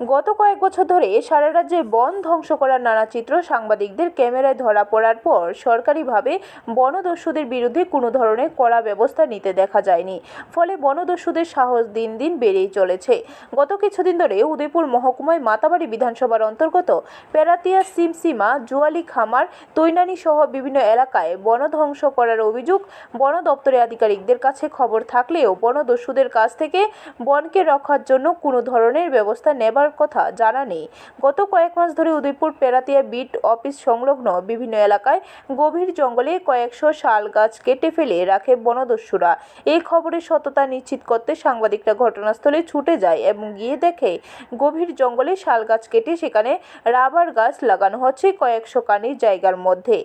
গত কয়েক বছর ধরে সারা রাজ্যে বন ধ্বংস করার নানা চিত্র সাংবাদিকদের ক্যামেরায় ধরা পড়ার পর সরকারিভাবে বনদস্যুদের বিরুদ্ধে কোনো ধরনের কড়া ব্যবস্থা নিতে দেখা যায়নি। ফলে বনদস্যুদের সাহস দিন দিন বেড়েই চলেছে। গত কিছুদিন ধরে উদয়পুর মহকুমায় মাতাবাড়ি বিধানসভার অন্তর্গত পেরাতিয়া সিমসিমা, জুয়ালি খামার, তৈনানি সহ বিভিন্ন এলাকায় বন ধ্বংস করার অভিযোগ বন দপ্তরের আধিকারিকদের কাছে খবর থাকলেও বনদস্যুদের কাছ থেকে বনকে রক্ষার জন্য কোনো ধরনের ব্যবস্থা নেবার কথা জানা নেই। গত কয়েক মাস ধরে উদয়পুর পেরাতিয়া বিট অফিস সংলগ্ন বিভিন্ন এলাকায় গভীর জঙ্গলে কয়েকশো শাল গাছ কেটে ফেলে রাখে বনদস্যুরা। এই খবরের সততা নিশ্চিত করতে সাংবাদিকরা ঘটনাস্থলে ছুটে যায় এবং গিয়ে দেখে গভীর জঙ্গলে শাল গাছ কেটে সেখানে রাবার গাছ লাগানো হচ্ছে কয়েকশো কানির জায়গার মধ্যে।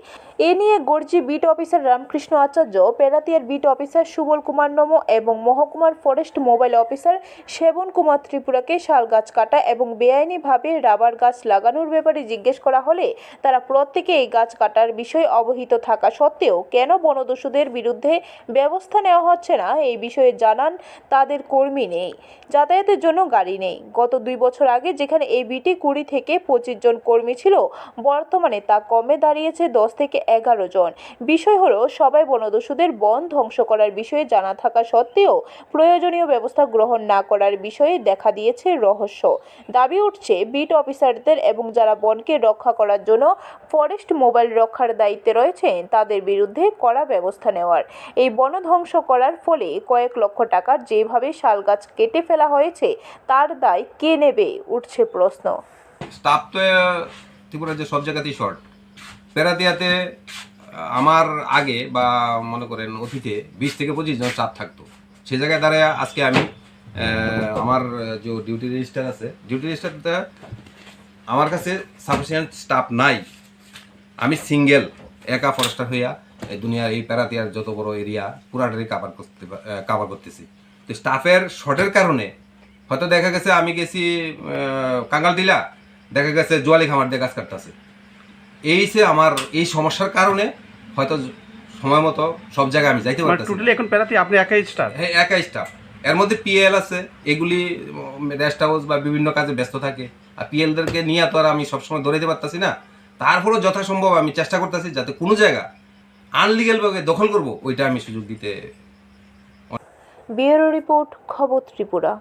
এ নিয়ে গর্জি বিট অফিসার রামকৃষ্ণ আচার্য, পেরাতিয়ার বিট অফিসার সুবল কুমার নম এবং মহকুমার ফরেস্ট মোবাইল অফিসার সেবন কুমার ত্রিপুরাকে শাল গাছ কাটা এবং বেআইনিভাবে রাবার গাছ লাগানোর ব্যাপারে জিজ্ঞেস করা হলে তারা প্রত্যেকে এই গাছ কাটার বিষয়ে অবহিত থাকা সত্ত্বেও কেন বনদস্যুদের বিরুদ্ধে ব্যবস্থা নেওয়া হচ্ছে না, এই বিষয়ে জানান তাদের কর্মী নেই। যাতায়াতের জন্য গাড়ি নেই। গত দুই বছর আগে যেখানে এই বিটি কুড়ি থেকে পঁচিশ জন কর্মী ছিল, বর্তমানে তা কমে দাঁড়িয়েছে দশ থেকে এগারো জন। বিষয় হলো, সবাই বনদস্যুদের বন ধ্বংস করার বিষয়ে জানা থাকা সত্ত্বেও প্রয়োজনীয় ব্যবস্থা গ্রহণ না করার বিষয়ে দেখা দিয়েছে রহস্য। দাবি উঠছে বিট অফিসারদের এবং যারা বনকে রক্ষা করার জন্য ফরেস্ট মোবাইল রক্ষার দায়িত্বে রয়েছেন তাদের বিরুদ্ধে কড়া ব্যবস্থা নেওয়ার। এই বন ধ্বংস করার ফলে কয়েক লক্ষ টাকার যেভাবে শাল গাছ কেটে ফেলা হয়েছে, তার দায় কে নেবে, উঠছে প্রশ্ন। স্টাফ তো ত্রিপুরার যে সব জায়গাতেই শর্ট পেরাদিয়াতে আমার আগে বা মনে করেন অতীতে বিশ থেকে পঁচিশ জন স্টাফ থাকতো। সেই জায়গায় দাঁড়ায় আজকে আমি আমার যে ডিউটি রেজিস্টার আছে ডিউটি রেজিস্টারটা আমার কাছে সাফিসিয়েন্ট স্টাফ নাই। আমি সিঙ্গেল একা ফরেস্টার হইয়া এই দুনিয়ার এই প্যারাতিয়ার যত বড় এরিয়া পুরাটারই কাভার করতে কাভার করতেছি। তো স্টাফের শর্টের কারণে হয়তো দেখা গেছে আমি গেছি কাঙ্গাল দিলা দেখা গেছে জোয়ালি খামার দিয়ে গাছ কাটতেছে। এই যে আমার এই সমস্যার কারণে হয়তো সময় মতো সব জায়গায় আমি যাইতে মানে পারতেছি টোটালি এখন পেরাতে আপনি একাই স্টার হ্যাঁ একাই স্টাফ এর মধ্যে পিএল আছে, এগুলি রেস্ট হাউস বা বিভিন্ন কাজে ব্যস্ত থাকে। আর পিএলদেরকে নিয়ে তো আর আমি সবসময় ধরে দিতে পারতাছি না। তারপরেও যথাসম্ভব আমি চেষ্টা করতেছি যাতে কোনো জায়গা আনলিগেলভাবে দখল করব, ওইটা আমি সুযোগ দিতে ব্যুরো রিপোর্ট, খবর ত্রিপুরা।